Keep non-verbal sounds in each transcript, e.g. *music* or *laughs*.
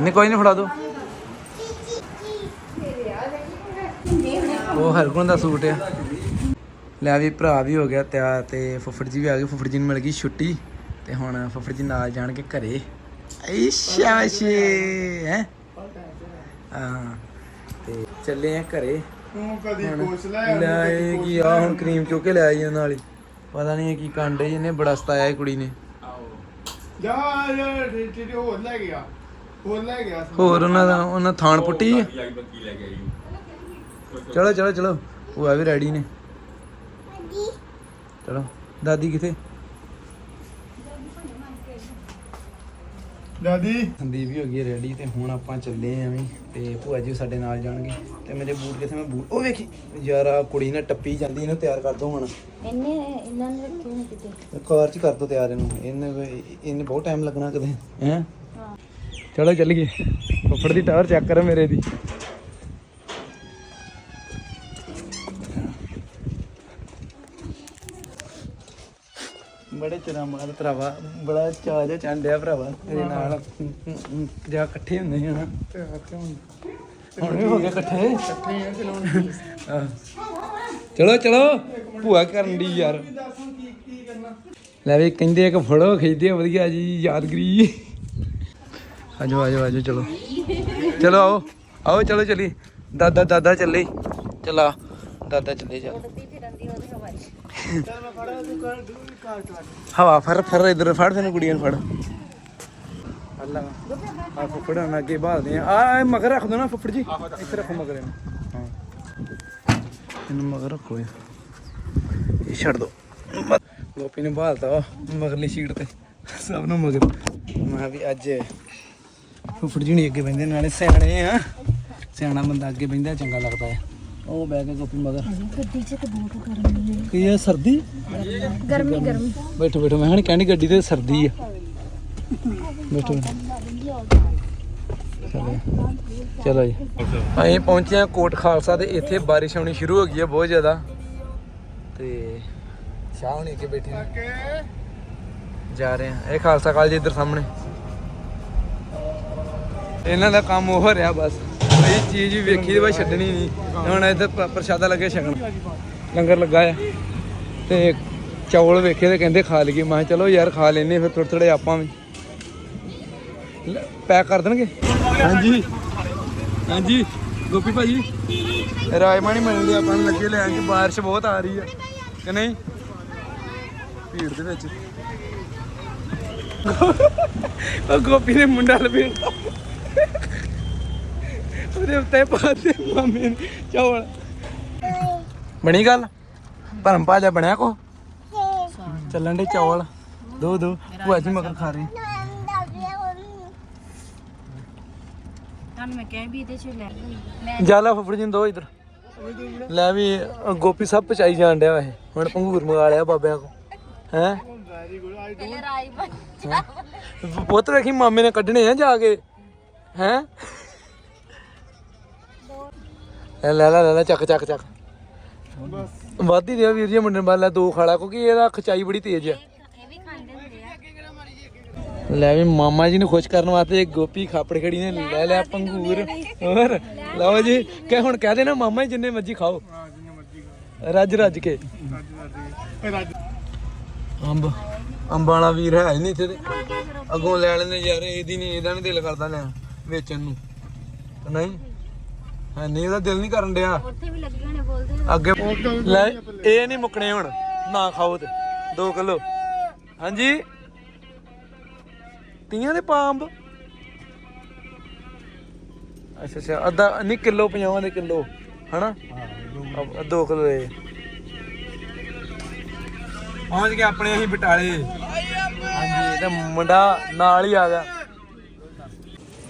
ਨਹੀਂ ਕੋਈ ਨਹੀਂ ਫੜਾ ਦੋ ਉਹ ਹਰਗੁਣ ਦਾ ਸੂਟ ਆ। ਲੈ ਵੀ ਭਰਾ ਵੀ ਹੋ ਗਿਆ ਤਿਆਰ ਤੇ ਫੁੱਫੜ ਜੀ ਵੀ ਆ ਗਏ ਫੁੱਫੜ ਜੀ ਨੂੰ ਮਿਲ ਗਈ ਛੁੱਟੀ ਤੇ ਹੁਣ ਫੁੱਫੜ ਜੀ ਨਾਲ ਜਾਣਗੇ ਘਰੇ। ਈ ਸ਼ਾਸ਼ੇ ਹੈ? ਹਾਂ ਤੇ ਚੱਲੇ ਆ ਘਰੇ। ਤੂੰ ਕਦੀ ਕੋਚ ਲੈ ਲੈ ਕੀ ਆ ਹੁਣ ਕਰੀਮ ਚੁੱਕ ਕੇ ਲੈ ਆਈ ਉਹਨਾਂ ਨਾਲ ਹੀ। ਪਤਾ ਨਹੀਂ ਕੀ ਕਾਂਡੇ ਇਹਨੇ ਬੜਾ ਸਤਾਇਆ ਕੁੜੀ ਨੇ। ਜਾ ਯਾਰ ਟੀਟੀ ਹੋਰ ਲੈ ਗਿਆ ਹੋਰ ਲੈ ਗਿਆ ਹੋਰ ਉਹਨਾਂ ਦਾ ਉਹਨਾਂ ਥਾਣ ਪੁੱਟੀ ਆ? ਚਲੋ ਚਲੋ ਚਲੋ। ਭੂਆ ਵੀ ਰੈਡੀ ਨੇ। ਚਲੋ ਦਾਦੀ ਕਿੱਥੇ? ਦਾਦੀ? ਸੰਦੀਪ ਵੀ ਹੋ ਗਈ ਰੈਡੀ ਤੇ ਹੁਣ ਆਪਾਂ ਚੱਲੇ ਆਂ ਵੀ ਤੇ ਭੂਆ ਜੀ ਸਾਡੇ ਨਾਲ ਜਾਣਗੇ। ਤੇ ਮੇਰੇ ਬੂਟ ਕਿੱਥੇ ਮੈਂ ਬੂਟ ਉਹ ਵੇਖੀ ਯਾਰ ਆ ਕੁੜੀ ਨਾ ਟੱਪੀ ਜਾਂਦੀ ਇਹਨੂੰ ਤਿਆਰ ਕਰ ਦੋ ਹੁਣ। ਇਹਨੇ ਇਹਨਾਂ ਨੇ ਰੱਖੇ ਨੇ ਕਿਤੇ? ਕਾਰ ਚ ਕਰ ਦੋ ਤਿਆਰ ਇਹਨੂੰ। ਇਹਨੇ ਇਹਨੇ ਬਹੁਤ ਟਾਈਮ ਲੱਗਣਾ ਕਦੇ। ਹੈ? ਚਲੋ ਚੱਲੀਏ ਫੁੱਫੜ ਦੀ ਟਾਵਰ ਚੈੱਕ ਕਰ ਮੇਰੇ ਦੀ। ਬੜੇ ਚਿਰਾਂ ਬਾਅਦ ਭਰਾਵਾ ਬੜਾ ਚਾਅ ਜਿਹਾ ਚੰਡਿਆ ਭਰਾਵਾ ਤੇਰੇ ਨਾਲ। ਜਾ ਇਕੱਠੇ ਹੁੰਦੇ ਹਾਂ ਤੇ ਹੁਣ ਹੁਣ ਵੀ ਹੋ ਗਏ ਇਕੱਠੇ? ਇਕੱਠੇ ਆ ਚਲਾਉਣ। ਚਲੋ ਚਲੋ ਭੂਆ ਕਰਨ ਦੀ ਯਾਰ। ਲੈ ਵੀ ਕਹਿੰਦੇ ਇੱਕ ਫੋਟੋ ਖਿੱਚਦੇ ਵਧੀਆ ਜੀ ਯਾਦਗਰੀ। ਆਜੋ ਆਜੋ ਆਜੋ, ਚਲੋ। ਚਲੋ ਆਓ ਆਓ, ਚਲੋ ਚਲੀ। ਦਾਦਾ ਦਾਦਾ ਚੱਲੇ। ਚਲਾ ਦਾਦਾ ਚੱਲੇ ਚੱਲ ਹਵਾ ਫਰ ਫਰ ਇਧਰ ਫੜ, ਤੈਨੂੰ ਕੁੜੀਆਂ ਨੂੰ ਫੜ। ਅੱਲਾ, ਆ ਫੁੱਫੜ ਨਾਲ ਅੱਗੇ ਬਾਲਦੇ ਆ। ਆ ਮਗਰ ਰੱਖ ਦੋ ਨਾ ਫੁੱਫੜ ਜੀ। ਇੱਥੇ ਰੱਖੋ ਮਗਰ ਇਹਨੂੰ। ਹਾਂ। ਇਹਨੂੰ ਮਗਰ ਰੱਖੋ ਇਹ। ਛੱਡ ਦੋ। ਗੋਪੀ ਨੇ ਬਾਲਤਾ ਵਾ, ਮਗਰਲੀ ਸੀਟ ਤੇ। ਸਭ ਨੂੰ ਮਗਰ। ਮੈਂ ਵੀ ਅੱਜ ਫੁੱਫੜ ਜੀ ਨੇ ਅੱਗੇ ਬੈੰਦੇ ਨਾਲੇ ਸਿਆਣੇ ਆ। ਸਿਆਣਾ ਬੰਦਾ ਅੱਗੇ ਬੈੰਦਾ ਚੰਗਾ ਲੱਗਦਾ ਹੈ ਉਹ ਬਹਿ ਕੇ ਗੋਪੀ ਮਗਰ। ਗੱਡੀ 'ਚ ਤਾਂ ਬਹੁਤ ਗਰਮੀ ਹੈ। ਕੀ ਹੈ ਸਰਦੀ? ਗਰਮੀ ਗਰਮੀ। ਬੈਠੋ ਬੈਠੋ ਮੈਂ ਹਣ ਕਹਿੰਦੀ ਗੱਡੀ ਤੇ ਸਰਦੀ ਆ। ਬੈਠੋ। ਚਲੋ ਜੀ। ਅਸੀਂ ਪਹੁੰਚੇ ਆ ਕੋਟ ਖਾਲਸਾ ਤੇ ਇੱਥੇ ਬਾਰਿਸ਼ ਆਉਣੀ ਸ਼ੁਰੂ ਹੋ ਗਈ ਹੈ ਬਹੁਤ ਜ਼ਿਆਦਾ। ਤੇ ਸ਼ਾਹ ਹੁਣੀ ਅੱਗੇ ਬੈਠੇ ਜਾ ਰਹੇ ਆ। ਇਹ ਖਾਲਸਾ ਕਾਲਜ ਇੱਧਰ ਸਾਹਮਣੇ। ਇਹਨਾਂ ਦਾ ਕੰਮ ਉਹ ਰਿਹਾ ਬਸ। ਇਹ ਚੀਜ਼ ਵੀ ਵੇਖੀ ਤੇ ਬਸ ਛੱਡਣੀ ਨਹੀਂ। ਹੁਣ ਪ- ਪ੍ਰਸ਼ਾਦਾ ਲੱਗੇ ਛਕਣ। ਲੰਗਰ ਲੱਗਾ ਆ। ਤੇ ਚੌਲ ਵੇਖੇ ਤੇ ਕਹਿੰਦੇ ਖਾ ਲਈਏ। ਮੈਂ ਕਿਹਾ ਚਲੋ ਯਾਰ ਖਾ ਲੈਨੇ ਫਿਰ ਥੋੜੇ ਥੋੜੇ ਆਪਾਂ ਵੀ। ਪੈਕ ਕਰ ਦੇਣਗੇ? ਹਾਂਜੀ। ਹਾਂਜੀ। ਗੋਪੀ ਭਾਜੀ। ਰਾਜਮਾ ਨਹੀਂ ਮਿਲਦੇ ਆਪਾਂ ਨੂੰ ਲੱਗੇ ਲੈਣ ਕਿ ਬਾਰਿਸ਼ ਬਹੁਤ ਆ ਰਹੀ ਆ। ਕਿ ਨਹੀਂ? ਭੀੜ ਦੇ ਵਿੱਚ। ਉਹ ਗੋਪੀ ਨੇ ਮੁੰਡਾ ਲਪੇਟਦਾ ਉਹਦੇ ਉੱਤੇ ਪਾਤੇ ਮਾਮੇ ਨੇ ਚੌਲ। ਬਣੀ ਗੱਲ? ਭਰਮ ਭਾਜਾ ਬਣਿਆ ਕੋ? ਚੱਲਣ ਦੇ ਚੌਲ। ਦੋ ਦੋ। ਭੂਆ ਜੀ ਮਗਰ ਖਾ ਰਹੀ। ਤੁਹਾਨੂੰ ਮੈਂ ਕਹਿ ਵੀ ਇਹਦੇ 'ਚ ਲੈ ਜਾਲਾ ਫੁੱਫੜ ਦੋ ਇਧਰ। ਲੈ ਵੀ ਗੋਪੀ ਸਭ ਪਚਾਈ ਜਾਣ ਡਿਆ ਵੈਸੇ ਹੁਣ ਪੰਗੂਰ ਮੰਗਾ ਲਿਆ ਬਾਬਿਆਂ ਕੋ ਹੈ? ਪੁੱਤ ਵੇਖੀ ਮਾਮੇ ਨੇ ਕੱਢਣੇ ਆ ਜਾ ਕੇ। ਹੈ? ਲੈ ਲੈ ਲੈ ਲੈ ਚੱਕ ਚੱਕ ਚੱਕ। ਬਸ ਵਾਦੀ ਦਿਓ ਵੀਰ ਜੀ, ਮੁੰਡੇ ਬਾਲਾ ਦੋ ਖਾਲਾ, ਕਿਉਂਕਿ ਇਹਦਾ ਖਚਾਈ ਬੜੀ ਤੇਜ਼ ਆ। ਇਹ ਵੀ ਖਾਂਦੇ ਹੁੰਦੇ ਆ ਲੈ ਵੀ ਮਾਮਾ ਜੀ ਨੂੰ ਖੁਸ਼ ਕਰਨ ਵਾਸਤੇ ਗੋਪੀ ਖਾਪੜ ਖੜੀ ਨੇ, ਲੈ ਲਿਆ ਪੰਗੂਰ। ਹੋਰ, ਲਓ ਜੀ, ਕਹਿ, ਹੁਣ ਕਹਿ ਦੇਣਾ ਮਾਮਾ ਜੀ ਜਿੰਨੇ ਮਰਜ਼ੀ ਖਾਓ। ਰੱਜ ਰੱਜ ਕੇ। ਰੱਜ ਅੰਬ, ਅੰਬਾਂ ਵਾਲਾ ਵੀਰ ਹੈ ਹੀ ਨਹੀਂ ਇੱਥੇ ਤੇ। ਅੱਗੋਂ ਲੈ ਲੈਂਦੇ ਯਾਰ, ਇਹਦੀ ਨਹੀਂ ਇਹਦਾ ਨਹੀਂ ਦਿਲ ਕਰਦਾ ਲੈਣ ਵੇਚਣ ਨੂੰ। ਨਹੀਂ? ਹੈ ਨਹੀਂ ਇਹਦਾ ਦਿਲ ਨਹੀਂ ਕਰਨ ਡਿਆ। ਉੱਥੇ ਵੀ ਲੱਗੇ ਹੋਣੇ ਬੋਲਦੇ। ਅੱਗੇ ਲੈ ਇਹ ਨਹੀਂ ਮੁੱਕਣੇ ਹੁਣ। ਨਾ ਖਾਓ ਤੇ 2 ਕਿਲੋ। ਹਾਂਜੀ। ਤੀਆਂ ਦੇ ਪਾਂਬ। ਅੱਛਾ ਅੱਛਾ ਅੱਧਾ ਨਹੀਂ ਕਿਲੋ 50 ਦੇ ਕਿਲੋ ਹਨਾ? 2 ਕਿਲੋ ਦੇ। ਪਹੁੰਚ ਗਏ ਆਪਣੇ ਅਸੀਂ ਬਟਾਲੇ। ਹਾਂਜੀ ਤੇ ਮੁੰਡਾ ਨਾਲ ਹੀ ਆ ਗਿਆ।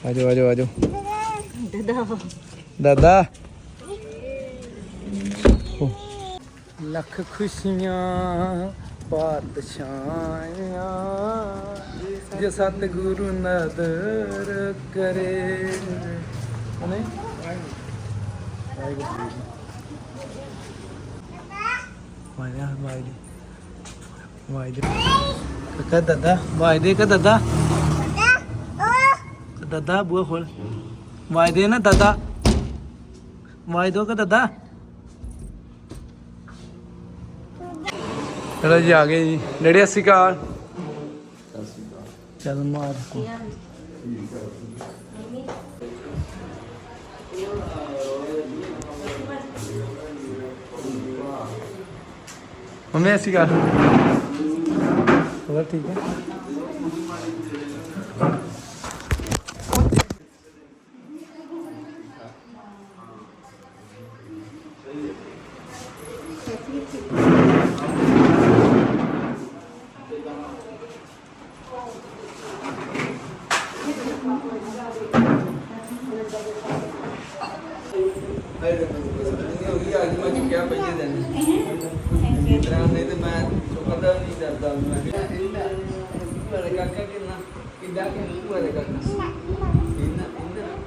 ਆਜੋ ਆਜੋ ਆਜੋ। ਦਾਦਾ। ਲੱਖ ਖੁਸ਼ੀਆਂ ਪਾਤਸ਼ਾਹਾਂ ਜੇ ਸਤਿਗੁਰੂ ਨਦਰ ਕਰੇ। ਹਨੇ? ਵਾਹਿਗੁਰੂ ਵਾਹਿਗੁਰੂ ਵਾਹਿਗੁਰੂ ਕਾ ਦਾਦਾ ਵਾਹਿਦੇ ਕਾ ਦਾਦਾ। ਦਾਦਾ। ਬੂਆ ਖੋਲ। ਵਾਜ ਦੇ ਨਾ ਦਾਦਾ। ਦੋ ਕਿ ਦਾਦਾ ਚਲੋ ਜੀ ਆ ਗਏ ਜੀ। ਡੈਡੀ ਅਸੀਂ ਕਾਲ ਚੱਲ ਮਾਰ। ਕੋ ਮੰਮੀ ਅਸੀਂ ਕਾਲ ਹੋਰ ਠੀਕ ਹੈ?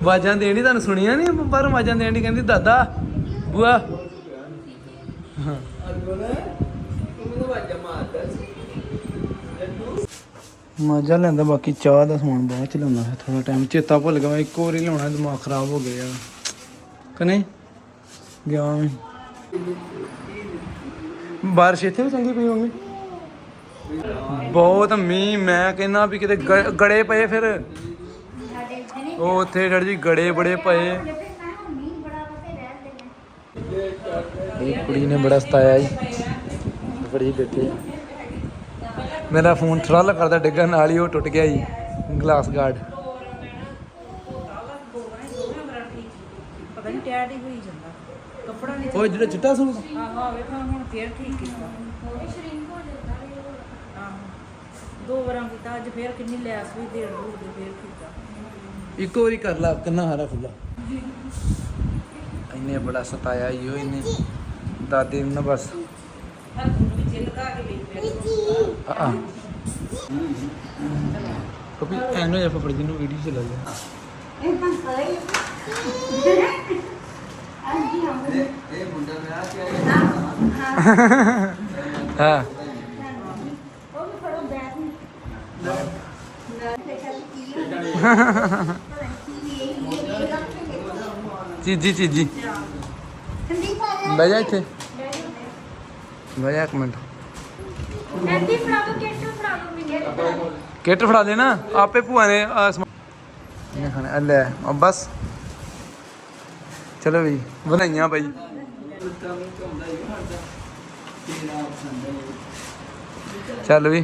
ਵਾਜਾਂ ਦੇਣੀ ਤੁਹਾਨੂੰ ਸੁਣੀਆਂ ਨਹੀਂ ਪਰ ਵਾਜਾਂ ਦੇਣ ਦੀ ਕਹਿੰਦੀ ਦਾਦਾ ਬੂਆ। ਹਾਂ? ਮਾਜਾ ਲੈਂਦਾ ਬਾਕੀ ਚਾਹ ਦਾ ਸਮਾਨ ਬਾਅਦ ਚ ਲਾਉਣਾ ਹੈ ਥੋੜਾ ਟਾਈਮ ਚੇਤਾ ਭੁੱਲ ਗਿਆ ਇੱਕ ਵਾਰੀ ਲਾਉਣਾ ਦਿਮਾਗ ਖਰਾਬ ਹੋ ਗਿਆ। ਕਨੇ ਗਿਆ ਮੈਂ। ਬਾਰਿਸ਼ ਇੱਥੇ ਵੀ ਚੰਗੀ ਪਈ ਹੋਣੀ ਬਹੁਤ ਮੀਂਹ ਮੈਂ ਕਹਿੰਦਾ ਵੀ ਕਿਤੇ ਗ- ਗੜੇ ਪਏ ਫਿਰ। ਉਹ ਉੱਥੇ ਡੜ ਜੀ ਗੜੇ ਬੜੇ ਪਏ। ਇਹ ਕੁੜੀ ਨੇ ਬੜਾ ਸਤਾਇਆ ਜੀ। ਬੜੀ ਬੈਠੀ ਮੇਰਾ ਫੋਨ ਥਰਲ ਕਰਦਾ ਡਿੱਗਣ ਨਾਲ ਹੀ ਉਹ ਟੁੱਟ ਗਿਆ ਜੀ ਗਲਾਸ ਗਾਰਡ ਪਤਾ ਨਹੀਂ ਟੈਡ ਹੀ ਹੋਈ ਜਾਂਦਾ। ਕੱਪੜਾ ਨਹੀਂ ਉਹ ਜਿਹੜਾ ਚਿੱਟਾ ਸੂਟ। ਆਹੋ ਫਿਰ ਹੁਣ ਫੇਰ ਠੀਕ ਕੀਤਾ। ਦੋ ਵਾਰਾਂ ਕੀਤਾ ਅੱਜ ਫੇਰ ਕਿੰਨੀ ਲੈਸ ਵੀ ਦੇਣ ਰੂੜ ਦੇ ਫੇਰ ਕੀਤਾ। ਇੱਕ ਵਾਰੀ ਕਰ ਲਾ ਕਿੰਨਾ ਹਾਰਾ ਖੁੱਲਾ ਇਹਨੇ ਬੜਾ ਸਤਾਇਆ ਉਹ ਇਹਨੇ। ਦਾਦੀ ਨੂੰ ਨਾ ਬਸ। ਨੂੰ ਆ ਆ ਕਭੀ ਐਨੋ ਜਾਂ ਜੀ ਨੂੰ ਵੀਡੀਓ ਚਲਾ ਲਿਆ। ਹਾਂ। ਚੀਜੀ ਚੀਜੀ ਬਹਿ ਜਾ ਇੱਥੇ। ਬਹਿ ਜਾ ਇੱਕ ਮਿੰਟ। ਐਂਡੀ ਫੜਾ ਦੋ ਕਿੱਟ ਫੜਾ ਦੋ ਮੈਨੂੰ। ਕਿੱਟ ਫੜਾ ਦੇ ਨਾ ਆਪੇ ਭੂਆ ਨੇ ਇਹ ਖਾਣਾ ਲੈ ਆ ਬਸ। ਚਲੋ ਵੀ ਬਣਾਈਆਂ ਬਾਈ। ਚੱਲ ਵੀ।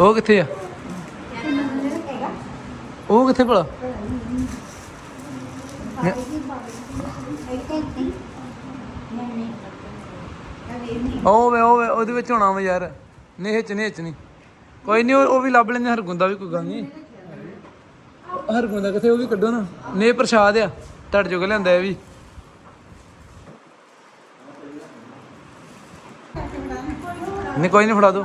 ਉਹ ਕਿੱਥੇ ਆ? ਉਹ ਕਿੱਥੇ ਭਲਾ? ਉਹ ਵੇ ਉਹ ਵੇ ਉਹਦੇ ਵਿੱਚ ਹੋਣਾ ਵਾ ਯਾਰ। ਨਹੀਂ ਚ ਨਹੀਂ ਚ ਨਹੀਂ। ਕੋਈ ਨਹੀਂ ਉਹ ਵੀ ਲੱਭ ਲੈਂਦੇ ਹਰਗੁੰਦਾ ਵੀ ਕੋਈ ਗੱਲ ਨਹੀਂ। ਹਰਗੁੰਦਾ ਕਿੱਥੇ ਉਹ ਵੀ ਕੱਢੋ ਨਾ। ਨੇ ਪ੍ਰਸ਼ਾਦ ਆ। ਤੁਹਾਡੇ ਜੋਗ ਲਿਆਂਦਾ ਇਹ ਵੀ। ਨਹੀਂ ਕੋਈ ਨਹੀਂ ਫੜਾ ਦੋ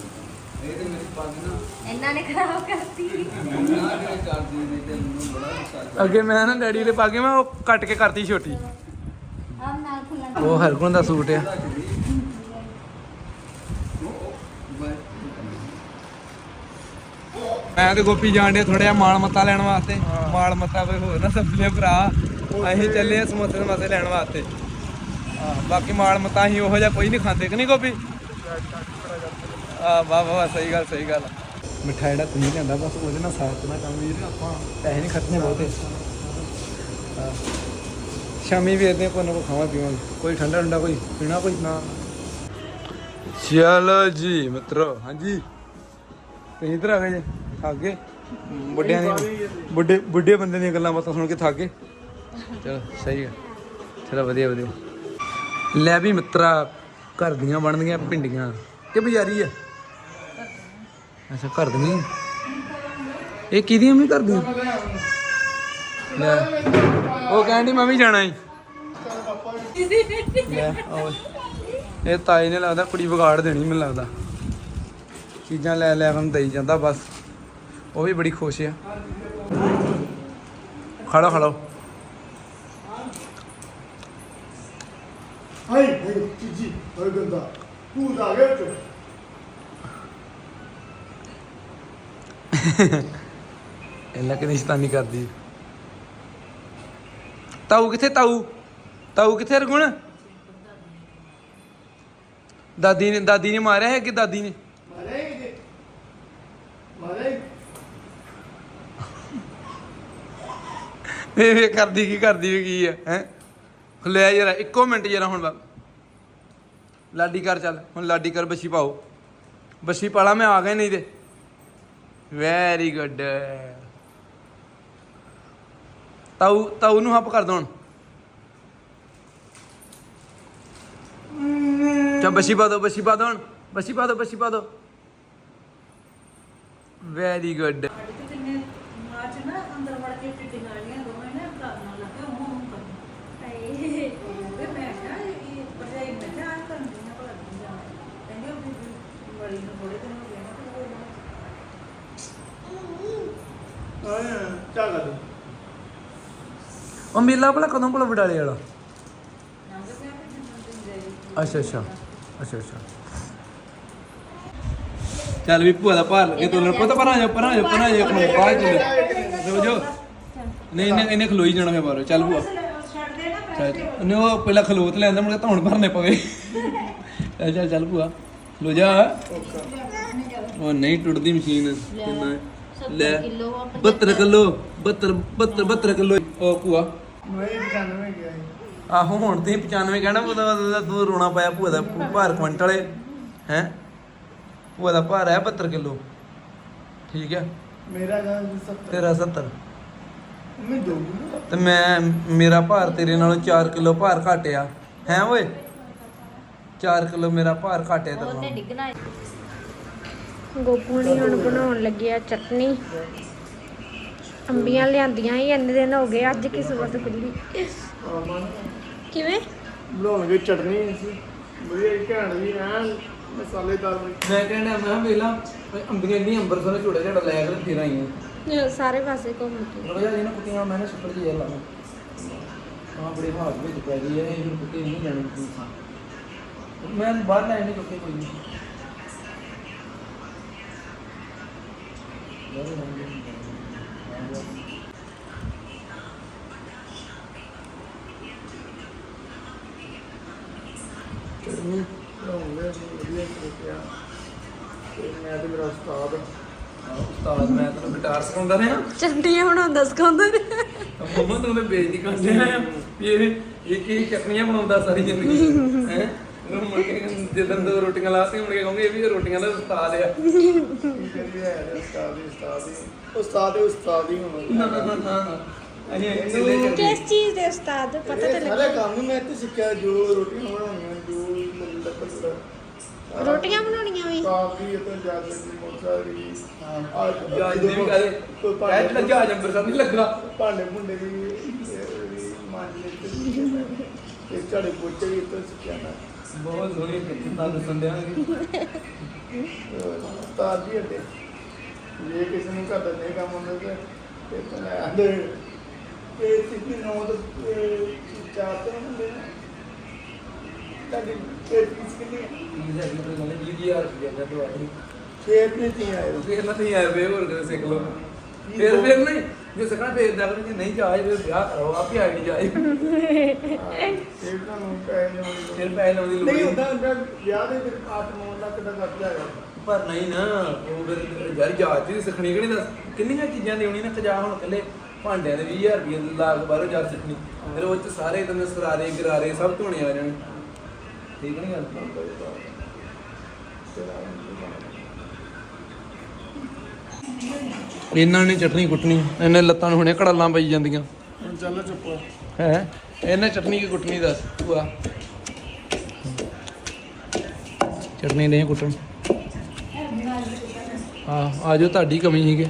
ਇਹਨਾਂ ਨੇ ਖਰਾਬ ਕਰਤੀ। ਅੱਗੇ ਮੈਂ ਨਾ ਡੈਡੀ ਦੇ ਪਾ ਕੇ ਮੈਂ ਉਹ ਕੱਟ ਕੇ ਕਰਤੀ ਛੋਟੀ। ਆਹ ਨਾਲ ਉਹ ਹਰਗੁਣ ਦਾ ਸੂਟ ਆ। ਮੈਂ ਤੇ ਗੋਪੀ ਜਾਣ ਦੇ ਥੋੜਾ ਜਿਹਾ ਮਾਲ ਮੱਤਾ ਲੈਣ ਵਾਸਤੇ। ਮਾਲ ਮੱਤਾ ਕੋਈ ਹੋਰ ਨਾ ਸੱਜੇ ਭਰਾ। ਅਸੀਂ ਚੱਲੇ ਆ ਸਮੋਸੇ ਸਮੋਸੇ ਲੈਣ ਵਾਸਤੇ। ਹਾਂ ਬਾਕੀ ਮਾਲ ਮੱਤਾ ਅਸੀਂ ਉਹੋ ਜਿਹਾ ਕੋਈ ਨਹੀਂ ਖਾਂਦੇ ਕਿ ਨਹੀਂ ਗੋਪੀ? ਆ ਵਾਹ ਵਾਹ ਸਹੀ ਗੱਲ ਸਹੀ ਗੱਲ। ਮਿਠਾਈ ਜਿਹੜਾ ਤੁਸੀਂ ਲਿਆਂਦਾ ਬਸ ਉਹਦੇ ਨਾਲ ਸਾਥ ਨਾ ਕੰਮ ਵੀਰ ਆਪਾਂ ਪੈਸੇ ਨਹੀਂ ਖਰਚਣੇ ਬਹੁਤੇ। ਹਾਂ। ਸ਼ਾਮੀ ਵੀ ਇਹਦੇ ਕੋਈ ਨਾ ਕੋਈ ਖਾਵਾਂ ਪੀਵਾਂਗੇ ਕੋਈ ਠੰਡਾ ਠੰਡਾ ਕੋਈ ਪੀਣਾ ਕੋਈ? ਨਾ। ਚਲੋ ਜੀ ਮਿੱਤਰੋ ਹਾਂਜੀ। ਤੁਸੀਂ ਇਧਰ ਆ ਗਏ ਜੀ ਥੱਕ ਗਏ? ਬੁੱਢਿਆਂ ਦੀ ਬੁੱਢੇ ਬੁੱਢੇ ਬੰਦੇ ਦੀਆਂ ਗੱਲਾਂ ਬਾਤਾਂ ਸੁਣ ਕੇ ਥੱਕ ਗਏ। ਚਲੋ ਸਹੀ ਹੈ ਚਲੋ ਵਧੀਆ ਵਧੀਆ। ਲੈ ਵੀ ਮਿੱਤਰਾ ਘਰ ਦੀਆਂ ਬਣਦੀਆਂ ਭਿੰਡੀਆਂ। ਕਿ ਬਜ਼ਾਰੀ ਆ? ਅੱਛਾ, ਘਰ ਦੀਆਂ ਹੀ? ਇਹ ਕਿਹਦੀਆਂ ਵੀ ਘਰ ਲੈ, ਉਹ ਕਹਿੰਦੀ ਮੈਂ ਵੀ ਜਾਣਾ ਈ। ਲੈ, ਆਓ ਇਹ ਤਾਈ ਨੇ ਲੱਗਦਾ ਕੁੜੀ ਵਿਗਾੜ ਦੇਣੀ, ਮੈਨੂੰ ਲੱਗਦਾ। ਚੀਜ਼ਾਂ ਲੈ ਲੈ ਕੇ ਦੇਈ ਜਾਂਦਾ, ਬਸ। ਉਹ ਵੀ ਬੜੀ ਖੁਸ਼ ਆ। ਖੜੋ ਖੜੋ ਹਾਏ ਹਾਏ, ਚੀਜੀ, ਹੋਏ, ਗੰਦਾ। ਇਹਨਾਂ ਕਿ ਨਿਸ਼ਤਾਨੀ ਕਰਦੀ। ਤਾਊ ਕਿੱਥੇ ਤਾਊ? ਤਾਊ ਕਿੱਥੇ ਰਗੁਣ ਦਾਦੀ ਨੇ ਦਾਦੀ ਨੇ ਮਾਰਿਆ ਹੈ ਕਿ ਦਾਦੀ ਨੇ? ਮਾਰੇ ਕਿਤੇ ਮਾਰੇ ਵੇ ਵੇ, ਕਰਦੀ ਕੀ, ਕਰਦੀ ਵੀ ਕੀ ਹੈ? ਹੈ ਲੈ ਯਾਰ ਇੱਕੋ ਮਿੰਟ ਜਰਾ ਹੁਣ ਬਾ- ਲਾਡੀ ਕਰ ਚੱਲ, ਹੁਣ ਲਾਡੀ ਕਰ ਬੱਛੀ ਪਾਓ। ਬੱਛੀ ਪਾਲਾ, ਮੈਂ ਆ ਗਿਆ ਨਹੀਂ ਤੇ। ਵੈਰੀ ਗੁੱਡ ਤਾਊ ਤਾਊ ਨੂੰ ਹੱਪ ਕਰ ਦੋ ਹੁਣ ਚਾ ਬੱਛੀ ਪਾ ਦੋ ਬੱਛੀ ਪਾ ਦੋ। ਹੁਣ ਬੱਛੀ ਪਾ ਦੋ ਬੱਛੀ ਪਾ ਦੋ ਵੈਰੀ ਗੁੱਡ ਥੋੜੇ ਦਿਨ ਹੋ ਗਏ ਨਾ ਤੇ ਉਹ ਆਇਆ ਚੱਲ ਆ ਉਹ ਮੇਲਾ ਭਲਾ ਕਦੋਂ ਭਲਾ ਵਡਾਲੇ ਵਾਲਾ? ਨਾ ਅੱਛਾ ਅੱਛਾ। ਅੱਛਾ ਅੱਛਾ। ਚੱਲ ਵੀ ਭੂਆ ਦਾ ਭਾਰ ਲੱਗੇ ਤੋਲਣ। ਪਤਾ ਪਰਾਂ ਜਾ ਪਰਾਂ ਜਾ ਪਰਾਂ ਜਾ ਕੋਲ ਬਾਹਰ ਚੱਲ ਜੋ ਜੋ ਨਹੀਂ ਇਹਨੇ ਇਹਨੇ ਖਲੋਈ ਜਾਣਾ ਫੇ ਬਾਹਰੋਂ। ਚੱਲ ਭੂਆ। ਛੱਡ ਦੇ ਨਾ। ਉਹਨੇ ਉਹ ਪਹਿਲਾਂ ਖਲੋਤ ਲੈਂਦਾ ਮੁੜ ਕੇ ਧੌਣ ਭਰਨੇ ਪਵੇ। ਚੱਲ ਚੱਲ ਚੱਲ ਭੂਆ। ਖਲੋ ਜਾ। ਉਹ ਨਹੀਂ ਟੁੱਟਦੀ ਮਸ਼ੀਨ। ਕਿੰਨਾ ਲੈ 72 ਕਿਲੋ 72 72 72 ਕਿਲੋ ਉਹ ਭੂਆ। ਮੈਂ 95 ਗਿਆ ਸੀ। ਆਹੋ ਹੁਣ ਤੇ 95 ਕਹਿਣਾ ਉਹਦਾ ਉਹਦਾ ਤੂੰ ਰੋਣਾ ਪਾਇਆ ਭੂਆ ਦਾ ਭਾਰ ਕੁਇੰਟਲ ਹੈ? ਭੂਆ ਦਾ ਭਾਰ ਹੈ 72 ਕਿਲੋ। ਠੀਕ ਹੈ ਮੇਰਾ ਗਾਂ 70 ਤੇਰਾ 70 ਮੈਂ ਦੋ ਕਿਲੋ ਤੇ ਮੈਂ ਮੇਰਾ ਭਾਰ ਤੇਰੇ ਨਾਲੋਂ 4 ਕਿਲੋ ਭਾਰ ਘਟਿਆ। ਹੈ ਓਏ? 4 ਕਿਲੋ ਮੇਰਾ ਭਾਰ ਘਟਿਆ ਤੇਰੇ ਨਾਲੋਂ। ਡਿੱਗਣਾ ਗੋਪੂ ਨੇ ਹੁਣ ਬਣਾਉਣ ਲੱਗੇ ਆ ਚਟਨੀ। ਅੰਬੀਆਂ ਲਿਆਂਦੀਆਂ ਹੀ ਇੰਨੇ ਦਿਨ ਹੋ ਗਏ ਅੱਜ ਕਿਸਮਤ ਖੁੱਲੀ ਕਿਵੇਂ? ਬਣਾਉਣਗੇ ਚਟਨੀ ਸੀ। ਵਧੀਆ ਘੈਂਟ ਵੀ ਐਨ ਮਸਾਲੇਦਾਰ ਵੀ ਮੈਂ ਕਹਿੰਦਾ ਮੈਂ ਵੇਲਾ ਅੰਬੀਆਂ ਨਹੀਂ ਅੰਬਰਸਰ ਝੋੜਾ ਝੋੜਾ ਲੈ ਕੇ ਫੇਰ ਆਈਆਂ। ਸਾਰੇ ਪਾਸੇ ਘੁੰਮ ਕੇ। ਰੋਜਾ ਜੀ ਨਾ ਕੁੱਤੀਆਂ ਮੈਂ ਨਾ ਸੁਪਰ ਜੀ ਲਾਵਾਂ। ਹਾਂ ਬੜੇ ਹਾਲ ਵਿੱਚ ਪੈ ਗਈ ਹੈ ਇਹ ਕੁੱਤੇ ਨਹੀਂ ਜਾਣੀ ਮੈਂ ਬਾਹਰ ਲੈ ਨਹੀਂ ਕੁੱਤੇ ਕੋਈ ਨਹੀਂ ਚਟਨੀ ਬਣਾਉਂਦੇ ਵਧੀਆ ਤਰੀਕੇ ਤੇ ਮੈਂ ਤੇ ਮੇਰਾ ਉਸਤਾਦ ਉਸਤਾਦ ਮੈਂ ਤੈਨੂੰ ਗਿਟਾਰ ਸਿਖਾਉਂਦਾ ਰਿਹਾ ਚਟਨੀਆਂ ਬਣਾਉਂਦਾ ਸਿਖਾਉਂਦਾ ਨੇ। ਮੰਮਾ, ਤੂੰ ਤੇ ਬੇਇੱਜ਼ਤੀ ਕਰਦੇ ਆ। ਇਹ ਇਹ ਕੀ ਚਟਨੀਆਂ ਬਣਾਉਂਦਾ ਸਾਰੀ ਜ਼ਿੰਦਗੀ ਹੈ? ਉਹ ਮੁੜ ਕੇ ਜਦੋਂ ਦੋ ਰੋਟੀਆਂ ਲਾਤੀ ਮੁੜ ਕੇ ਕਹੋਗੇ ਇਹ ਵੀ ਰੋਟੀਆਂ ਦਾ ਉਸਤਾਦ ਆ। ਉਸਤਾਦ ਹੀ ਉਸਤਾਦ ਹੀ ਉਸਤਾਦ ਹੀ ਉਸਤਾਦ ਹੀ ਨਾ ਹੋਣਾ ਨਾ ਨਾ ਨਾ। ਅਸੀਂ ਇਹਦੇ ਲਈ ਕਿਸ ਚੀਜ਼ ਦੇ ਉਸਤਾਦ? ਪਤਾ ਤੇ ਸਾਰੇ ਕੰਮ ਮੈਂ ਤੇ ਸਿੱਖਿਆ ਜੋ ਰੋਟੀਆਂ ਬਣਾਉਣੀਆਂ ਜੋ ਲੱਕੜ ਰੋਟੀਆਂ ਬਣਾਉਣੀਆਂ ਵੀ? ਕਾਫੀ ਅਤੇ ਜਾਦ ਦੀ ਮੋਟਾ ਦੀ ਹਾਂ ਜਹਾਜ਼ ਦੇ ਵੀ ਕਹਦੇ ਕੋਈ ਇਹ ਭਾਂਡੇ ਤਾਂ ਜਹਾਜ਼ ਅੰਬਰਸਰ ਨਹੀਂ ਲੱਗਾ ਭਾਂਡੇ ਭੁੰਡੇ ਵੀ ਇਹ ਵੀ ਮਾਂਜੇ ਤੇ ਇਹ ਝਾੜੇ ਪੋਚੇ ਵੀ ਸਿੱਖਿਆ ਨਾ ਬਹੁਤ ਸੋਹਣੀ ਕਿੱਦਾਂ ਦੱਸਣ ਦਿਆਂਗੇ ਉਸਤਾਦ ਜੀ ਅਤੇ ਜੇ ਕਿਸੇ ਨੂੰ ਘਰ ਦਾ ਨਹੀਂ ਕੰਮ ਹੁੰਦਾ ਤੇ ਇਹ ਤਾਂ ਆਂਦੇ ਇਹ ਤਿੰਨ ਨੌ ਤੋਂ ਚਾਰ ਤੋਂ ਹੁੰਦੇ ਨੇ। ਤੁਹਾਡੀ ਇਹ ਫੀਸ ਕਿੰਨੀ ਹੈ? ਜੀ ਜੀ ਯਾਰ ਰੁਪਏ ਦਵਾਈ ਛੇ ਤੇ ਨਹੀਂ ਆਏ। ਫਿਰ ਨਾ ਤੁਸੀਂ ਆਏ ਵੇ ਹੋਰ ਕਿਤੇ ਸਿੱਖ ਲਓ। ਫਿਰ ਫਿਰ ਨਹੀਂ। ਜੇ ਸਕਣਾ ਫੇਰ ਦਾ ਜੇ ਨਹੀਂ ਜਾਏ ਫਿਰ ਵਿਆਹ ਕਰੋ ਆਪੇ ਆ ਨਹੀਂ ਜਾਏ। ਇਹ ਤੁਹਾਨੂੰ ਪੈਸੇ ਲਾਉਣੇ ਫਿਰ ਪੈਸੇ ਲਾਉਣ ਦੀ ਲੋੜ ਨਹੀਂ ਹੁੰਦਾ ਹੁੰਦਾ ਵਿਆਹ ਦੇ ਫਿਰ 8-9 ਲੱਖ ਦਾ ਖਰਚਾ ਹੈਗਾ? ਪਰ ਨਹੀਂ ਨਾ ਉਹ ਫਿਰ ਯਾਰ ਜਾਚ ਵੀ ਸਿੱਖਣੀ ਕਿ ਨਹੀਂ ਦੱਸ? ਕਿੰਨੀਆਂ ਚੀਜ਼ਾਂ ਦੇਉਣੀ ਨਾ ਖਜਾ ਹੁਣ ਇਕੱਲੇ ਭਾਂਡਿਆਂ ਦੇ 20000 ਰੁਪਏ ਲੱਖ ਬਾਹਰੋਂ ਜਾ ਸਿੱਖਣੀ। ਫਿਰ ਉਹ ਚ ਸਾਰੇ ਤੈਨੂੰ ਸਰਾਰੇ ਗਰਾਰੇ ਸਭ ਧੋਣੇ ਆ ਜਾਣ। ਠੀਕ ਨਹੀਂ ਗੱਲ? ਇਹਨਾਂ ਨੇ ਚਟਨੀ ਕੁੱਟਣੀ ਇਹਨੇ ਲੱਤਾਂ ਨੂੰ ਹੁਣੇ ਕੜਾਲਾਂ ਪਈ ਜਾਂਦੀਆਂ। ਹੁਣ ਚੱਲ ਚੁੱਪ ਹੈ? ਇਹਨੇ ਚਟਨੀ ਕੀ ਕੁੱਟਣੀ ਦੱਸ ਭੂਆ? ਚਟਨੀ ਨਹੀਂ ਕੁੱਟਣ। ਹਾਂ ਆਜੋ ਤੁਹਾਡੀ ਕਮੀ ਸੀਗੇ।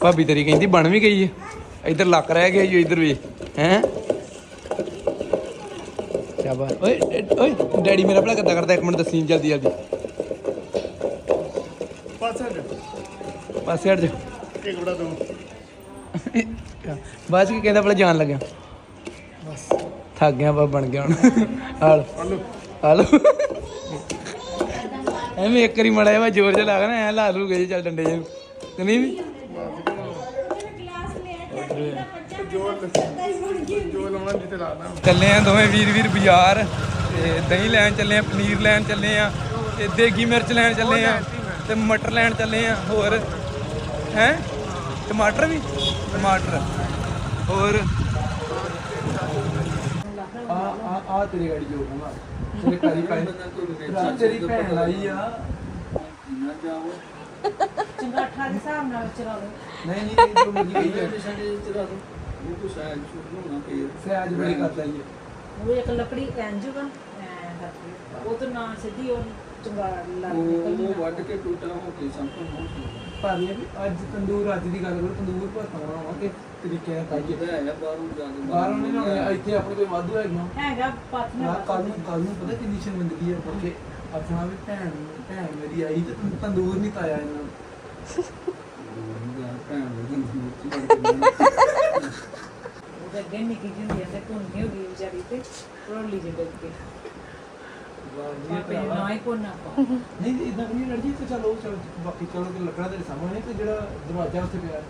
ਭਾਬੀ ਤੇਰੀ ਕਹਿੰਦੀ ਬਣ ਵੀ ਗਈ ਹੈ ਇੱਧਰ ਲੱਕ ਰਹਿ ਗਿਆ ਜੀ ਇੱਧਰ ਵੀ। ਹੈ? ਸ਼ਾਬਾਸ਼ ਓਏ ਏ- ਓਏ ਡੈਡੀ ਮੇਰਾ ਭਲਾ ਕਿੱਦਾਂ ਕਰਦਾ? ਇੱਕ ਮਿੰਟ ਦੱਸੀ ਜਲਦੀ ਜਲਦੀ ਪਾਸੇ ਹਟ ਪਾਸੇ ਹਟ ਜਾ। ਇੱਕ ਬੜਾ ਦੋ ਬਾਅਦ ਚ ਕੀ ਕਹਿੰਦਾ, ਭਲਾ ਜਾਣ ਲੱਗਿਆ। ਬਸ ਥੱਕ ਗਿਆ ਬਾ ਬਣ ਗਿਆ ਹੁਣ। ਹਾਲ। ਹਲੋ। ਐਵੇਂ ਇੱਕ ਵਾਰੀ ਮੜਾ ਮੈਂ ਜ਼ੋਰ ਜਿਹਾ ਲਾਗਾ ਐ ਲਾ ਲੂ ਗਏ ਚੱਲ ਡੰਡੇ ਜੇ ਤੇ ਨਹੀਂ? ਚੱਲੇ ਆ ਦੋਵੇਂ ਵੀਰ ਵੀਰ ਬਾਜ਼ਾਰ। ਤੇ ਦਹੀਂ ਲੈਣ ਚੱਲੇ ਆ, ਪਨੀਰ ਲੈਣ ਚੱਲੇ ਆ, ਤੇ ਦੇਗੀ ਮਿਰਚ ਲੈਣ ਚੱਲੇ ਆ, ਤੇ ਮਟਰ ਲੈਣ ਚੱਲੇ ਆ, ਹੋਰ। ਹੈ? ਟਮਾਟਰ ਵੀ? ਟਮਾਟਰ। ਹੋਰ? ਆ ਆ ਆ ਤੇਰੀ ਗਾੜੀ ਜੋ ਹੋਣਾ ਤੇਰੇ ਘਰੀ ਪਾਈ ਤੇਰੀ ਭੈਣ ਆਈ ਆ। ਚੰਗਾਠਾ ਦੇ ਹਿਸਾਬ ਨਾਲ ਚਲਾ ਲਓ। ਨਹੀਂ ਨਹੀਂ ਇਹ ਜੋ ਮੁਰਗੀ ਗਈ ਹੈ ਸਹਿਜ ਬੜੀ ਕਰਦਾ ਹੀ ਉਹ ਇੱਕ ਲੱਕੜੀ ਇੰਜ ਵਾ ਐਂ ਕਰਕੇ। ਉਹ ਤਾਂ ਨਾ ਸਿੱਧੀ ਉਹ ਚੰਗਾ ਲੱਗ ਨਿਕਲਦੀ ਕੇ ਟੁੱਟਾ ਹੋ ਕੇ ਸੰਪੂਰਨ ਹੋ ਭਾਵੇਂ ਵੀ ਅੱਜ ਤੰਦੂਰ ਅੱਜ ਦੀ ਗੱਲ ਕਰੋ ਤੰਦੂਰ ਪਰ ਕਿ ਤਰੀਕੇ ਨਾਲ ਖਾਈਏ। ਗਿਆ ਹੈ ਬਾਹਰੋਂ ਜਾ ਕੇ ਬਾਹਰੋਂ ਨਹੀਂ ਲਾਉਣੇ ਇੱਥੇ ਆਪਣੇ ਕੋਈ ਵਾਧੂ ਹੈਗਾ ਹੈਗਾ ਪੱਥ ਨਾ ਕੱਲ ਨੂੰ। ਕੱਲ ਨੂੰ ਪਤਾ ਕਿੰਨੀ ਸ਼ਰਮਿੰਦਗੀ ਹੈ porque ਆਪਣਾ ਵੀ ਭੈਣ ਭੈਣ ਮੇਰੀ ਆਈ ਤੇ ਤੰ- ਤੰਦੂਰ ਨਹੀਂ ਪਾਇਆ ਇਹਨਾਂ ਨੇ। ਉਹਦੇ ਅੱਗੇ ਨਿੱਕੀ ਜਿਹੀ ਹੁੰਦੀ ਆ ਤੇ ਧੁੰਨੀ ਹੋ ਗਈ ਵਿਚਾਰੀ ਤੇ ਰੋਲੀ ਜਿਹੀ ਡਿੱਗ ਕੇ। ਨੇ ਨਾ ਹੀ ਕੋਨਾ ਪਾ *laughs* ਨਹੀਂ ਇਦਾਂ ਨਹੀਂ ਲੜ ਜੀ ਤੇ ਚਲੋ ਚਲੋ ਬਾਕੀ ਚਲੋ ਤੇ ਲੱਕੜਾਂ ਦੇ ਸਾਹਮਣੇ ਤੇ ਜਿਹੜਾ ਦਰਵਾਜ਼ਾ ਉੱਥੇ ਪਿਆ।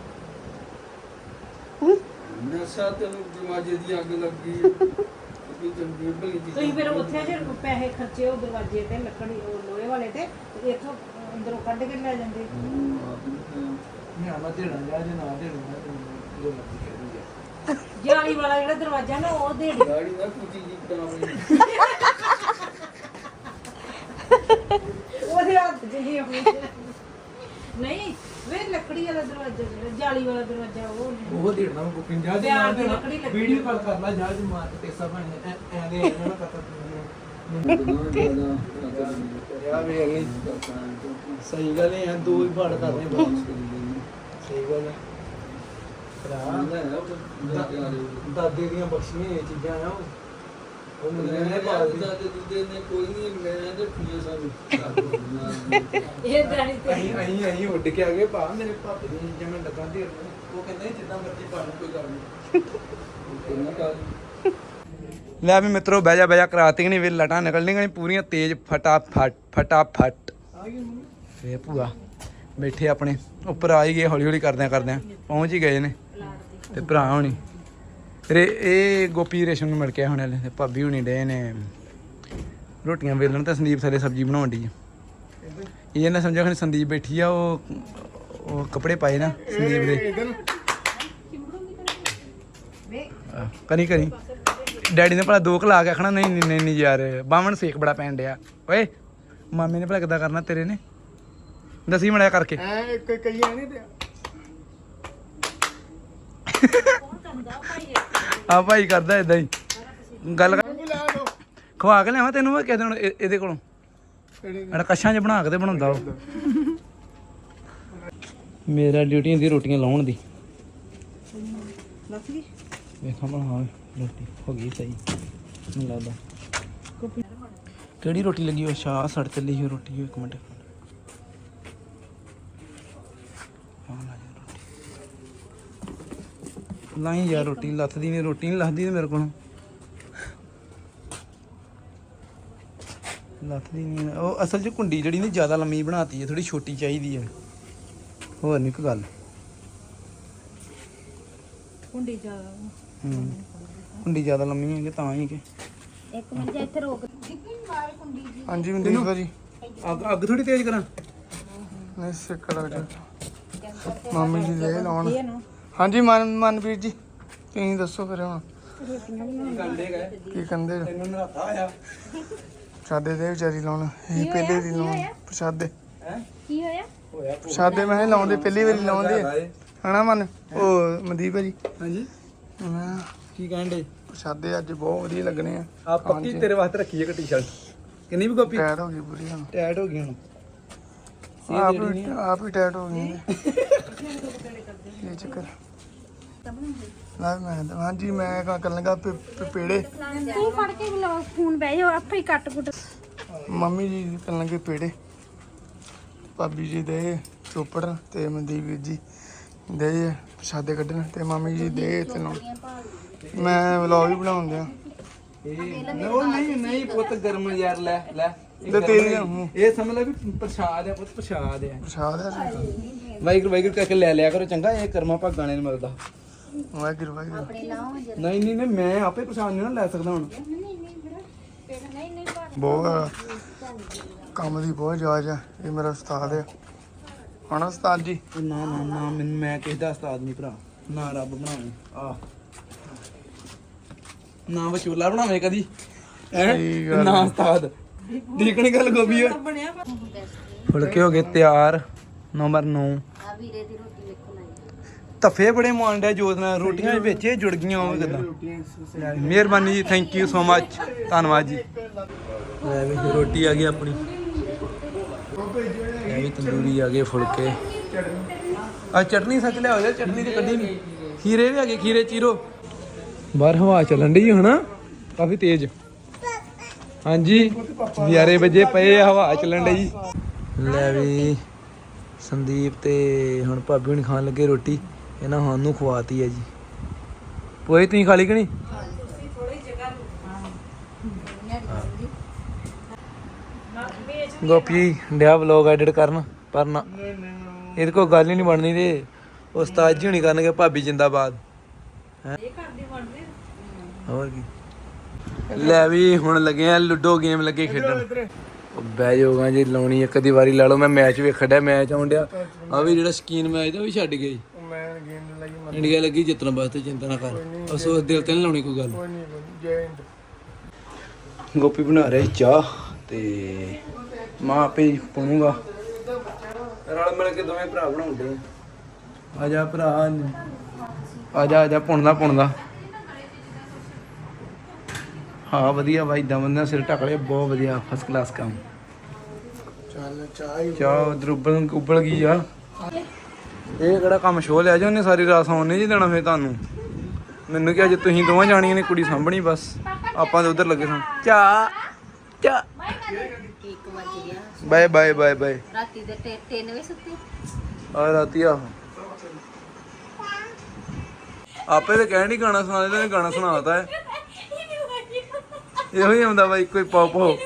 ਨਸ਼ਾ ਤੇ ਦਰਵਾਜ਼ੇ ਦੀ ਅੱਗ ਲੱਗੀ। *laughs* ਕੋਈ ਚੰਗੀ ਭਲੀ ਚੀਜ਼ ਤੁਸੀਂ ਫਿਰ ਉੱਥੇ ਜੇ ਪੈਸੇ ਖਰਚੇ ਉਹ ਦਰਵਾਜ਼ੇ ਤੇ ਲੱਕੜੀ ਉਹ ਲੋਹੇ ਵਾਲੇ ਤੇ ਤੇ ਇੱਥੋਂ ਅੰਦਰੋਂ ਕੱਢ ਕੇ ਲੈ ਜਾਂਦੇ। ਮੈਂ ਆਵਾ ਦੇਣਾ ਜਾ ਜੇ ਨਾ ਦੇਣਾ ਤੇ ਜੋ ਮਰਜ਼ੀ ਕਹਿ ਦੂੰਗਾ। ਜਾਲੀ ਵਾਲਾ ਜਿਹੜਾ ਦਰਵਾਜ਼ਾ ਨਾ ਉਹ ਦੇੜੀ ਗਾੜੀ ਨਾ ਕੁਚੀ ਜੀ ਕਰਾਉਣੀ ਉਹਦੇ ਹੱਥ 'ਚ ਹੀ ਆਪਣੀ ਨਹੀਂ ਵੇ ਲੱਕੜੀ ਵਾਲਾ ਦਰਵਾਜ਼ਾ ਜਿਹੜਾ ਜਾਲੀ ਵਾਲਾ ਦਰਵਾਜ਼ਾ ਉਹ ਉਹ ਦੇਣਾ ਮੈਂ ਜਾ ਨਾ ਦੀ ਦੇਣਾ ਲੱਕੜੀ ਲੱਗੀ ਵੀਡੀਓ ਕਾਲ ਕਰ ਲੈ ਜਾ ਜੇ ਮਾਰ ਕੇ ਟੇਸਾ ਬਣੇ ਐ ਐ ਦੇ ਇਹਨਾਂ ਨੂੰ ਕਰਤਾ ਤੂੰ ਯਾ ਵੀ ਅਗਲੀ ਸਹੀ ਗੱਲ ਹੈ ਦੋ ਹੀ ਫੜ ਕਰਦੇ ਬਸ ਸਹੀ ਗੱਲ ਹੈ ਭਰਾ ਦਾਦੇ ਦੀਆਂ ਬਖਸ਼ੀਆਂ ਇਹ ਚੀਜ਼ਾਂ ਆ ਇਹ ਦਾਣੀ ਤੇ ਅਹੀਂ ਅਹੀਂ ਅਹੀਂ ਉੱਡ ਕੇ ਆ ਗਏ ਭਾ ਮੇਰੇ ਪਾਪੇ ਦੀ ਚੀਜ਼ਾਂ ਮੈਂ ਲੱਗਾ ਦੇ ਉਹ ਕਹਿੰਦਾ ਸੀ, ਜਿੱਦਾਂ ਮਰਜ਼ੀ ਪਾ ਲਓ ਕੋਈ ਗੱਲ ਨਹੀਂ ਕਿੰਨਾ ਕਾਲ ਲੈ ਵੀ ਮਿੱਤਰੋ ਬਹਿ ਜਾ ਬਹਿ ਜਾ ਕਰਾਤੀ ਨਹੀਂ ਵੀ ਲਟਾਂ ਨਿਕਲਣੀਆਂ ਨਹੀਂ ਪੂਰੀਆਂ ਤੇਜ਼ ਫਟਾਫਟ ਫਟਾਫਟ ਵੇ ਭੂਆ ਬੈਠੇ ਆਪਣੇ ਉੱਪਰ ਆ ਹੀ ਗਏ ਹੌਲੀ ਹੌਲੀ ਕਰਦਿਆਂ ਕਰਦਿਆਂ ਪਹੁੰਚ ਹੀ ਗਏ ਨੇ ਤੇ ਭਰਾ ਹੋਣੀ ਰੇ ਇਹ ਗੋਪੀ ਰੇਸ਼ਮ ਨੂੰ ਮਿਲ ਕੇ ਆਏ ਹਲੇ, ਤੇ ਭਾਬੀ ਹੋਣੀ ਡੇ ਨੇ ਰੋਟੀਆਂ ਵੇਲਣ, ਤੇ ਸੰਦੀਪ ਸਾਰੇ ਸਬਜ਼ੀ ਬਣਾਉਣ ਦੀ ਇਹ ਨਾ ਸਮਝੋ ਕਿ ਸੰਦੀਪ ਬੈਠੀ ਆ, ਉਹ ਉਹ ਕੱਪੜੇ ਪਾਏ ਨਾ ਸੰਦੀਪ ਦੇ। ਕਰੀ ਕਰੀ। ਡੈਡੀ ਨੇ ਭਲਾ ਦੋ ਕਲਾ ਕੇ ਆਖਣਾ, ਨਹੀਂ ਨਹੀਂ ਨਹੀਂ ਯਾਰ ਬਾਵਣ ਸੇਕ ਬੜਾ ਪੈਣ ਡਿਆ। ਓਏ, ਮਾਮੇ ਨੇ ਭਲਾ ਕਿੱਦਾਂ ਕਰਨਾ ਤੇਰੇ ਨੇ? ਦਸੀ ਮੜਿਆ ਕਰਕੇ। ਐ ਇੱਕ ਕਈਆਂ ਨਹੀਂ ਤੇ ਆ ਭਾਈ ਕਰਦਾ ਇਦਾਂ ਹੀ। ਗੱਲ ਕਰ। ਖਵਾ ਕੇ ਲਿਆਵਾਂ ਤੈਨੂੰ ਮੈਂ ਦੇਣ ਇਹ- ਇਹਦੇ ਕੋਲੋਂ। ਅੜ ਕਸ਼ਾਂ 'ਚ ਬਣਾ ਕੇ ਤੇ ਬਣਾਉਂਦਾ ਉਹ। ਮੇਰਾ ਡਿਊਟੀ ਹੁੰਦੀ ਰੋਟੀਆਂ ਲਾਉਣ ਦੀ। ਲੱਗ ਗਈ ਵੇਖਾਂ ਬਣਾ ਰੋਟੀ ਹੋ ਗਈ ਸਹੀ। ਮੈਨੂੰ ਲੱਗਦਾ। ਕਿਹੜੀ ਰੋਟੀ ਲੱਗੀ ਉਹ? ਸ਼ਾਹ ਸੜ ਚੱਲੀ ਸੀ ਉਹ ਰੋਟੀ ਇੱਕ ਮਿੰਟ ਆਹ ਲਾ ਜਾ ਰੋਟੀ ਲਾਈ ਯਾਰ ਰੋਟੀ ਲੱਥਦੀ ਨਹੀਂ ਰੋਟੀ ਨਹੀਂ ਲੱਥਦੀ ਤੇ ਮੇਰੇ ਕੋਲੋਂ। ਲੱਥਦੀ ਨਹੀਂ ਉਹ ਅਸਲ 'ਚ ਕੁੰਡੀ ਜਿਹੜੀ ਨਹੀਂ ਜ਼ਿਆਦਾ ਲੰਮੀ ਬਣਾਤੀ ਹੈ ਥੋੜੀ ਛੋਟੀ ਚਾਹੀਦੀ ਹੈ ਹੋਰ ਨਹੀਂ ਕੋਈ ਗੱਲ। ਕੁੰਡੀ ਜ਼ਿਆਦਾ ਹੂੰ। ਕੁੰਡੀ ਜ਼ਿਆਦਾ ਲੰਮੀ ਹੈ ਕਿ ਤਾਂ ਹੀ ਕਿ। ਇੱਕ ਮਿੰਟ ਜੇ ਇੱਥੇ ਰੋਕ। ਹਾਂਜੀ ਮਨਦੀਪ ਭਾਜੀ। ਅੱਗ ਅੱਗ ਥੋੜੀ ਤੇਜ਼ ਕਰਾਂ। ਨਹੀਂ ਸਿੱਕ ਲੱਗ ਜਾ ਮਾਮੀ ਜੀ ਦੇ ਲਾਉਣ। ਹਾਂਜੀ ਮਨ ਮਨਵੀਰ ਜੀ ਤੁਸੀਂ ਦੱਸੋ ਫਿਰ ਹੁਣ। ਕੀ ਕਹਿੰਦੇ ਤੈਨੂੰ ਨਰਾਤਾ ਆਇਆ ਪ੍ਰਸ਼ਾਦੇ ਦੇ ਵਿਚਾਰੀ ਲਾਉਣ ਇਹ ਪਹਿਲੇ ਦੀ ਲਾਉਣ ਪ੍ਰਸ਼ਾਦੇ। ਹੈ? ਕੀ ਹੋਇਆ? ਹੋਇਆ ਪ੍ਰਸ਼ਾਦੇ ਮੈਂ ਲਾਉਂਦੇ ਪਹਿਲੀ ਵਾਰੀ ਲਾਉਂਦੇ। ਹਨਾ ਮਨ? ਉਹ ਮਨਦੀਪ ਭਾਜੀ। ਹਾਂਜੀ। ਮੈਂ ਕੀ ਕਹਿੰਦੇ ਪ੍ਰਸ਼ਾਦੇ ਅੱਜ ਬਹੁਤ ਵਧੀਆ ਲੱਗਣੇ ਆ। ਆ ਪੱਕੀ ਤੇਰੇ ਵਾਸਤੇ ਰੱਖੀ ਹੈ ਟੀ-ਸ਼ਰਟ ਕਿੰਨੀ ਵੀ ਕਾਪੀ ਟੈਟ ਹੋ ਗਈ ਪੂਰੀ ਹੁਣ। ਟੈਟ ਹੋ ਗਈ ਹੁਣ। ਆਪ ਆਪ ਹੀ ਟੈਟ ਹੋ ਗਈ। ਇਹ ਚੱਕਰ। ਨਾ ਮੈਂ ਤਾਂ- ਹਾਂਜੀ ਮੈਂ ਕਾ ਕਰਨ ਲੱਗਾ ਪੇੜੇ। ਤੂੰ ਫੜ ਕੇ ਲੋ ਫੋਨ ਬਹਿ ਜਾ ਆਪੇ ਹੀ ਕੱਟ ਕੁੱਟ। ਮੰਮੀ ਜੀ ਕਰਨ ਲੱਗੇ ਪੇੜੇ। ਭਾਬੀ ਜੀ ਦੇ ਚੋਪੜ ਤੇ ਮਨਦੀਪ ਵੀਰ ਜੀ ਦੇ ਪ੍ਰਸ਼ਾਦੇ ਕੱਢਣ ਤੇ ਮਾਮੀ ਜੀ ਦੇ ਤੈਨੂੰ ਮੈਂ ਵਲੌਗ ਵੀ ਬਣਾਉਂਦੇ ਆ ਉਹ ਨਹੀਂ ਨਹੀਂ ਪੁੱਤ ਗਰਮ ਯਾਰ ਲੈ ਲੈ। ਇਹ ਲੈ ਗਰਮ ਹੈ। ਮੂੰਹ। ਇਹ ਸਮਝ ਲੈ ਵੀ ਪ੍ਰਸ਼ਾਦ ਹੈ ਪੁੱਤ ਪ੍ਰਸ਼ਾਦ ਹੈ। ਪ੍ਰਸ਼ਾਦ ਆ ਵਾਹਿਗੁਰੂ ਵਾਹਿਗੁਰੂ ਕਰਕੇ ਲੈ ਲਿਆ ਕਰੋ ਚੰਗਾ ਇਹ ਕਰਮਾ ਭਾਗਾਂ ਨੀ ਮਿਲਦਾ। ਵਾਹਿਗੁਰੂ ਵਾਹਿਗੁਰੂ। ਨਹੀਂ ਨਹੀਂ ਨਹੀਂ ਮੈਂ ਆਪੇ ਪ੍ਰਸ਼ਾਦ ਨਹੀਂ ਨਾ ਲੈ ਸਕਦਾ ਹੁਣ। ਬਹੁਤ ਕੰਮ ਦੀ ਬਹੁਤ ਜਾਜ ਆ ਇਹ ਮੇਰਾ ਉਸਤਾਦ ਆ। ਹਣਾ ਉਸਤਾਦ ਜੀ? ਨਾ ਨਾ ਨਾ ਮੈਨੂੰ ਮੈਂ ਕਿਸੇ ਦਾ ਉਸਤਾਦ ਨਹੀਂ ਭਰਾ। ਨਾ ਰੱਬ ਬਣਾਵੇ ਆ ਨਾ ਵਿਚੋਲਾ ਬਣਾਵੇ ਕਦੀ। ਹੈ? ਸਹੀ ਗੱਲ ਨਾ ਉਸਤਾਦ। ਦੇਖਣੀ ਗੱਲ ਗੋਬੀ ਆ ਫੁਲਕੇ ਹੋ ਗਏ ਤਿਆਰ ਨੰਬਰ 9 ਆ ਵੀਰੇ ਦੀ ਰੋਟੀ ਤਫੇ ਬੜੇ ਮਾਂਡਿਆ ਜੋਤ ਨਾਲ, ਰੋਟੀਆਂ ਦੇ ਵਿੱਚ ਜੁੜ ਗਈਆਂ ਉਹ ਕਿਦਾਂ ਮਿਹਰਬਾਨੀ ਜੀ ਥੈਂਕ ਯੂ ਸੋ ਮੱਚ ਧੰਨਵਾਦ ਜੀ। ਲੈ ਵੀ ਰੋਟੀ ਆ ਗਈ ਆਪਣੀ। ਲੈ ਵੀ ਤੰਦੂਰੀ ਆ ਗਏ ਫੁਲਕੇ। ਆ ਚਟਨੀ ਸੱਚ ਲਿਆਓ ਯਾਰ, ਚਟਨੀ ਤੇ ਕੱਢੀ ਨਹੀਂ। ਖੀਰੇ ਵੀ ਆ ਗਏ, ਖੀਰੇ ਚੀਰੋ। ਬਾਹਰ ਹਵਾ ਚੱਲਣ ਡਈ ਹਨਾ, ਕਾਫੀ ਤੇਜ਼। ਹਾਂਜੀ ਨਿਆਰੇ ਵਜੇ ਪਏ ਹਵਾ ਚੱਲਣ ਡਈ। ਲੈ ਵੀ ਸੰਦੀਪ ਤੇ ਹੁਣ ਭਾਬੀ ਹੁਣ ਖਾਣ ਲੱਗੇ ਰੋਟੀ। ਇਹਨਾਂ ਸਾਨੂੰ ਖਵਾਤੀ ਹੈ ਜੀ। ਪੋਏ ਤੁਸੀਂ ਖਾ ਲਈ ਕਿ ਨਹੀਂ? ਗੋਪੀ ਡਿਆ ਵਲੌਗ ਐਡਿਟ ਕਰਨ ਪਰ ਨਾ ਇਹਦੇ ਕੋਲ ਗੱਲ ਹੀ ਨਹੀਂ ਬਣਨੀ ਤੇ ਉਸਤਾਦ ਜੀ ਹੁਣੀ ਕਰਨਗੇ ਭਾਬੀ ਜਿੰਦਾਬਾਦ। ਹੈਂ? ਹੋਰ ਕੀ? ਲੈ ਵੀ ਹੁਣ ਲੱਗੇ ਆ ਲੁੱਡੋ ਗੇਮ ਲੱਗੇ ਖੇਡਣ। ਬਹਿ ਜਾਓਗਾ ਜੀ ਲਾਉਣੀ ਇੱਕ ਦੀ ਵਾਰੀ ਲਾ ਲਓ, ਮੈਂ ਮੈਚ ਵੇਖਣ ਡਿਆ ਮੈਚ ਆਉਣ ਡਿਆ। ਆ ਵੀ ਜਿਹੜਾ ਸਕੀਨ ਮੈਚ ਦਾ ਉਹ ਵੀ ਛੱਡ ਗਏ। ਮੈਂ ਗੇਮ ਲਈ ਇੰਡੀਆ ਲੱਗੀ ਜਿੱਤਣ ਵਾਸਤੇ ਚਿੰਤਾ ਨਾ ਕਰ। ਅਫਸੋਸ ਦਿਲ ਤੇ ਨਹੀਂ ਲਾਉਣੀ ਕੋਈ ਗੱਲ। ਕੋਈ ਨਹੀਂ ਜੈ ਗੋਪੀ ਬਣਾ ਰਿਹਾ ਸੀ ਚਾਹ ਤੇ ਮਾਂ ਆਪੇ ਹੀ ਪਾਉਂਗਾ। ਰਲ ਮਿਲ ਕੇ ਦੋਵੇਂ ਭਰਾ ਬਣਾਉਂਦੇ ਆ। ਜਾ ਭਰਾ ਆ ਜਾ ਆ ਜਾ ਪੁਣਦਾ ਪੁਣਦਾ ਹਾਂ ਵਧੀਆ ਬਾਈ ਇਦਾਂ ਬੰਦਾ ਸਿਰ ਢੱਕ ਲਿਆ ਬਹੁਤ ਵਧੀਆ ਫਸਟ ਕਲਾਸ ਕੰਮ। ਚੱਲ ਚਾਹ ਹੀ ਚਾਹ ਉਧਰ ਉਬਲ ਉਬਲ ਗਈ ਆ। ਇਹ ਕਿਹੜਾ ਕੰਮ ਸ਼ੋਅ ਲਿਆ ਜੀ ਉਹਨੇ ਸਾਰੀ ਰਾਤ ਸੌਣ ਨਹੀਂ ਜੀ ਦੇਣਾ ਫੇ ਤੁਹਾਨੂੰ। ਮੈਨੂੰ ਕਿ ਅੱਜ ਤੁਸੀਂ ਦੋਵਾਂ ਜਾਣੀਆਂ ਨੇ ਕੁੜੀ ਸਾਂਭਣੀ ਬਸ। ਆਪਾਂ ਤਾਂ ਉਧਰ ਲੱਗੇ ਸਾਂ। ਚਾ ਚਾ। 1 ਵਜ ਗਿਆ ਬਾਏ ਬਾਏ ਬਾਏ ਬਾਏ। ਰਾਤੀ ਦੇ 3 ਵਜੇ ਸੁੱਤੀ। ਆ ਰਾਤੀ ਆ। ਆਪੇ ਤਾਂ ਕਹਿਣ ਨਹੀਂ ਗਾਣਾ ਸੁਣਾ ਦੇ ਗਾਣਾ ਸੁਣਾਤਾ ਹੈ। ਇਹੋ ਹੀ ਆਉਂਦਾ ਬਾਈ ਕੋਈ ਪੌਪ ਹੋ।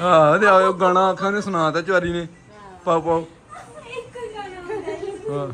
ਹਾਂ ਤੇ ਆਇਓ ਗਾਣਾ ਆਖਾਂ ਨੇ ਸੁਣਾਤਾ ਚਵਾਰੀ ਨੇ। ਪਾਓ ਪਾਓ। ਹਾਂ।